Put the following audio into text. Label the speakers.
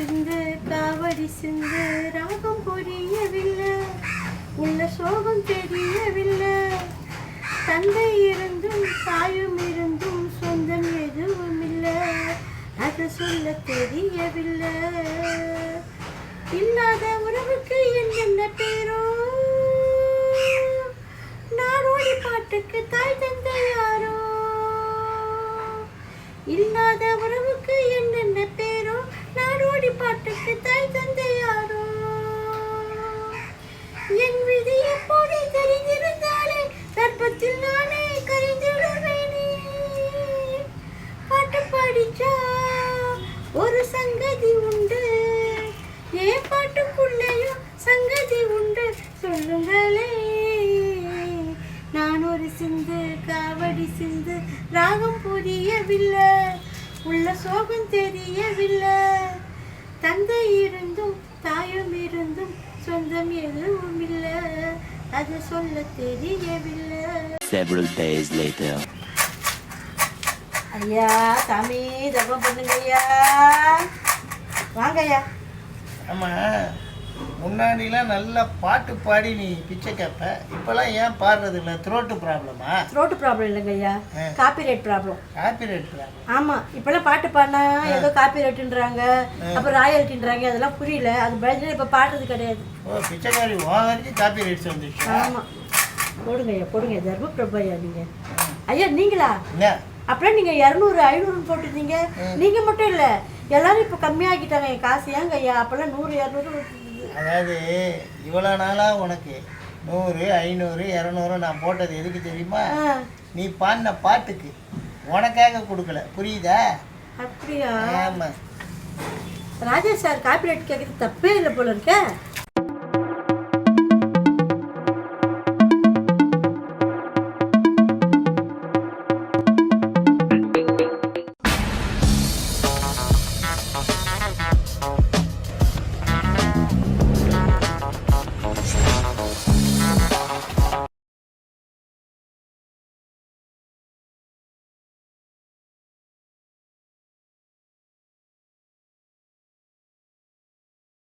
Speaker 1: சிந்து காவடி சிந்து ராகம் புரியவில்லை. உள்ள சோகம் தெரியவில்லை. தந்தை இருந்தும் தாயும் இருந்தும் சொந்தம் எதுவும் இல்லை அது சொல்ல தெரியவில்லை. இல்லாத உறவுக்கு என்னென்ன பேரோ? நாடோடி பாட்டுக்கு தாய் தந்தை யாரோ இல்லாத உறவுக்கு நாடோடி பாட்டுக்கு தாய் தந்தை யாரோ என் விதி எப்போதே தெரிந்திருந்தாலே கர்ப்பத்தில் நானே கரைந்திடுவேனே. பாட்டு பாடிச்சா ஒரு சங்கதி உண்டு. ஏன் பாட்டுக்குள்ளேயும் சங்கதி உண்டு. சொல்லுங்களே. நான் ஒரு சிந்து காவடி சிந்து ராகம் புரியவில்லை. உள்ள சோகம் தெரியவில்லை. தந்தை இருந்தும் தாயும் இருந்தும் சொந்தம் எதுவும் இல்லை அது சொல்ல தெரியவில்லை.
Speaker 2: Several days later.
Speaker 1: ஐயா சாமி தர்மம் பண்ணுங்க ஐயா. வாங்க ஐயா.
Speaker 3: ஆமாம் முன்னாடிலாம் நல்லா பாட்டு பாடி நீ பிச்சை கேட்ப இப்போலாம் ஏன் பாடுறது இல்லை? த்ரோட்டு ப்ராப்ளமா
Speaker 1: த்ரோட்டு ப்ராப்ளம் இல்லைங்க ஐயா. காப்பிரைட் ப்ராப்ளம்
Speaker 3: காப்பிரைட் ப்ராப்ளம்
Speaker 1: ஆமாம் இப்போல்லாம் பாட்டு பாடினா ஏதோ காப்பிரைட்டுன்றாங்க அப்புறம் ராயல்ட்டின்றாங்க அதெல்லாம் புரியல. அது பயந்து இப்போ பாடுறது கிடையாது.
Speaker 3: ஓ பிச்சைக்காரி ஓவரிக்கு காப்பிரைட்ஸ் வந்துச்சு
Speaker 1: ஆமாம் போடுங்க ஐயா போடுங்க. தர்ம பிரபு ஐயா நீங்கள்? ஐயா நீங்களா அப்புறம் நீங்கள் இரநூறு ஐநூறுன்னு போட்டிருந்தீங்க. நீங்கள் மட்டும் இல்லை எல்லாரும் இப்போ கம்மியாக்கிட்டாங்க என் காசு ஏங்க ஐயா அப்போல்லாம் நூறு இரநூறு.
Speaker 3: அதாவது இவ்வளோ நாளாக உனக்கு நூறு ஐநூறு இரநூறு நான் போட்டது எதுக்கு தெரியுமா? நீ பாடின பாட்டுக்கு. உனக்காக கொடுக்கல. புரியுதா?
Speaker 1: அப்படியா?
Speaker 3: ஆமாம்
Speaker 1: ராஜேஷ் சார் காப்பிரைட் கேட்குறது தப்பே இல்லை போல இருக்கே.